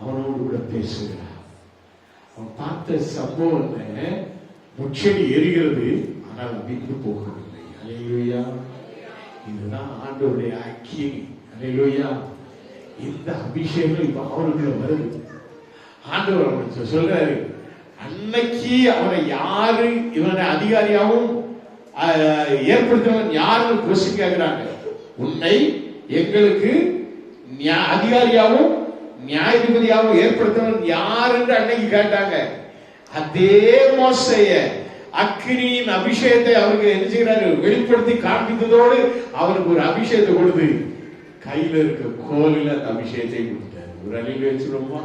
அவனோடு கூட பேசுகிறார். அவன் பார்த்த சம்பவம் என்ன? முச்செடி எரிகிறது ஆனால் அவிந்து போகவில்லை. அலையிலுயா இதுதான் ஆண்டவருடைய அக்கினி அலையிலுயா இந்த அபிஷேகம் இப்ப அவருக்குள்ள வருது. ஆண்டவர் அவனுக்கு சொல்றாரு அன்னைக்கு அவனை யாரு இவனை அதிகாரியாகவும் ஏற்படுத்தினவன் யாருன்னு கொஸ்டின் கேட்கிறாங்க உன்னை எங்களுக்கு அதிகாரியாகவும் நியாயாதிபதியாக ஏற்படுத்தவன் யார் என்று அன்னைக்கு கேட்டாங்க. அதே மோசைய அக்னியின் அபிஷேகத்தை அவருக்கு என்ன செய்யறாரு வெளிப்படுத்தி காண்பித்ததோடு அவருக்கு ஒரு அபிஷேகத்தை கொடுத்து கையில இருக்க கோலில் அந்த அபிஷேகத்தை கொடுத்தாரு. ஒரு அழிவு வச்சுருவோமா?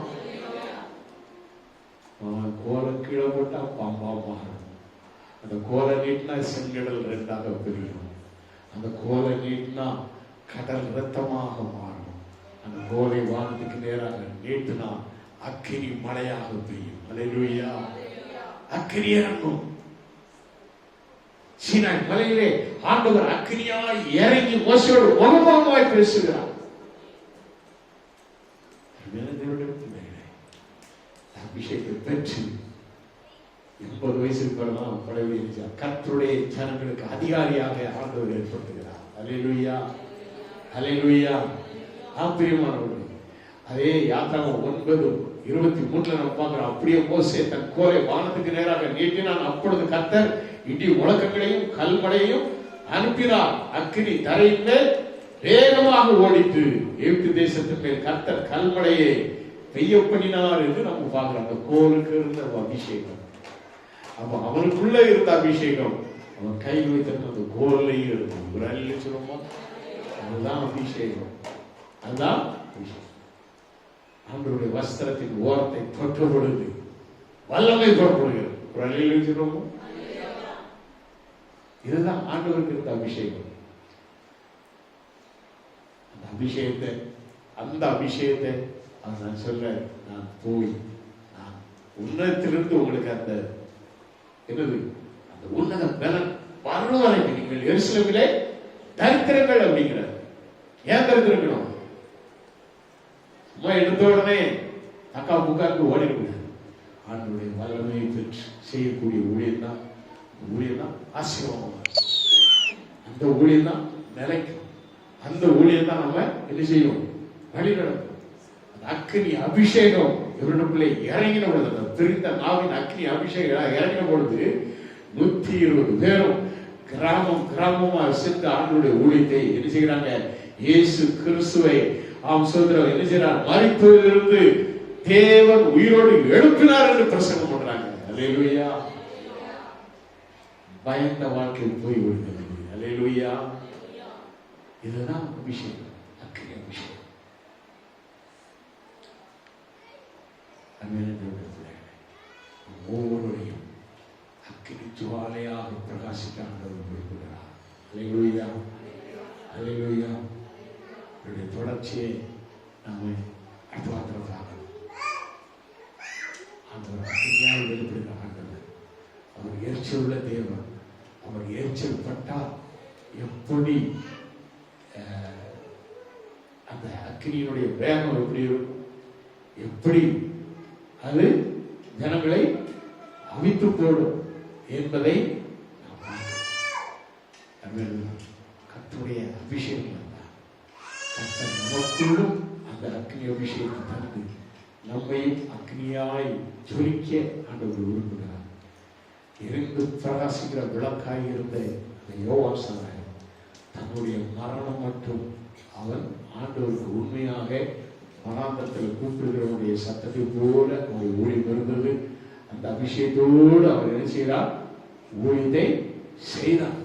அவன் கோலை கீழே போட்டா பாம்பா மாறும் அந்த கோலை நீட்டினா செங்கடல் ரெண்டாக பிரியும். அந்த கோலை நீட்டினா கடல் ரத்தமாக மாறும். அந்த கோலை வானத்துக்கு நேராக நீட்டினா அக்கினி மழையாக பெய்யும். அலையிலுயா. அக்கினி இறங்கும் சீனாய் மலையிலே ஆண்டவர் அக்கினியாய் இறங்கி மோசையோடு முகமாய் பேசுகிறார். அபிஷேகத்தை பெற்று எண்பது வயசுக்கு பிறகுதான் பழைய கத்தருடைய ஜனங்களுக்கு அதிகாரியாக ஆண்டவர் ஏற்படுத்துகிறார். அலையிலுயா. அலையிலுயா. ஆப்பிரியமானவர்கள் அதே யாத்திராவும் ஒன்பது இருபத்தி மூணுல நம்ம பார்க்கிறோம். அப்படியே மோசே தன் கோலை வானத்துக்கு நேராக நீட்டினான். அப்பொழுது கத்தர் இடி முழக்கங்களையும் கல்மழையும் அனுப்பினார். அக்னி தரையின் மேல் வேகமாக ஓடித்து எகிப்து தேசத்தின் மேல் கத்தர் கல்மழையை பெய்ய பண்ணினார் என்று நம்ம பார்க்கிறோம். அந்த கோலுக்கு இருந்த அபிஷேகம். அப்ப அவனுக்குள்ள இருந்த அபிஷேகம். அவன் கையில் வைத்திருந்த அந்த கோல்லையும் இருக்கும் ஒரு அள்ளி சொல்லுமா அதுதான் அபிஷேகம். அதுதான் ஆண்டவருடைய வஸ்திரத்தின் ஓரத்தை தொற்றப்படுது பொழுது வல்லமை புறப்படுகிறது வச்சிருக்கோமோ இதுதான் ஆண்டவருக்கு இருந்த அபிஷேகம். அந்த அபிஷேகத்தை அந்த அபிஷேகத்தை அவர் நான் சொல்றேன் நான் போய் நான் உன்னதத்திலிருந்து உங்களுக்கு அந்த என்னது? அந்த உன்னத பலன் வரும் வரைக்கும் நீங்கள் எரிசலமிலே தரித்திரங்கள் அப்படிங்கிறார். ஏன் தரித்திரங்களும் சும்மா எடுத்த உடனே அக்கா புக்காருக்கு ஓடிடக்கூடாது ஆண்டுடைய வல்லமையை பெற்று செய்யக்கூடிய ஊழியம் தான் ஊழியம் தான் ஆசீர்வாதம். அந்த ஊழியம் தான் நிலைக்கும் அந்த ஊழியம் தான் நம்ம என்ன செய்வோம்? வழி நடக்கும் அந்த அக்னி அபிஷேகம் இவருடைய இறங்கின பொழுது அந்த நாவின் அக்னி அபிஷேகம் இறங்கின பொழுது நூத்தி இருபது பேரும் கிராமம் கிராமமா சென்று ஆண்டுடைய ஊழியத்தை என்ன செய்கிறாங்க? இயேசு கிறிஸ்துவை ஆம் சோதரர் என்ன செய்யறார் மறித்ததிலிருந்து தேவன் உயிரோடு எழுப்பினார் என்று பிரசங்கம் பண்றாங்க. அல்லேலூயா. பயந்த வாழ்க்கை போய் விடுகிறது அல்லேலூயா. இதுதான் விஷயம் அக்கினி விஷயம் ஒவ்வொருவரையும் அக்கினி ஜுவாலையாக பிரகாசிக்க ஆண்டவர் விரும்புகிறார். அல்லேலூயா. அல்லேலூயா. இதனுடைய தொடர்ச்சியை நாம அடுத்த வாரத்தில் பார்க்கணும் ஆண்டவர் அக்கினியாய் அவர் எரிச்சலுள்ள தேவன் அவர் எரிச்சல் பட்டால் எப்படி அந்த அக்னியினுடைய வேகம் எப்படி இருக்கும்? எப்படி அது ஜனங்களை அவித்து போடும் என்பதை கத்துடைய அபிஷேகம். கர்த்தர் நமக்குள்ளும் அந்த அக்னி அபிஷேகத்தை தந்து நம்மை அக்னியாய் ஜொலிக்க ஆண்டவர் விரும்புகிறார். எரிந்து பிரகாசிக்கிற விளக்காய் இருந்த அந்த யோவான் தன்னுடைய மரணம் மட்டும் அவன் ஆண்டவருக்கு உண்மையாக மனாந்தத்தில் கூப்பிடுகிறவனுடைய சத்தத்தை போல அவருடைய ஊழியம் இருந்தது அந்த அபிஷேகத்தோடு அவர் என்ன செய்கிறார் ஊழியத்தை செய்தார்.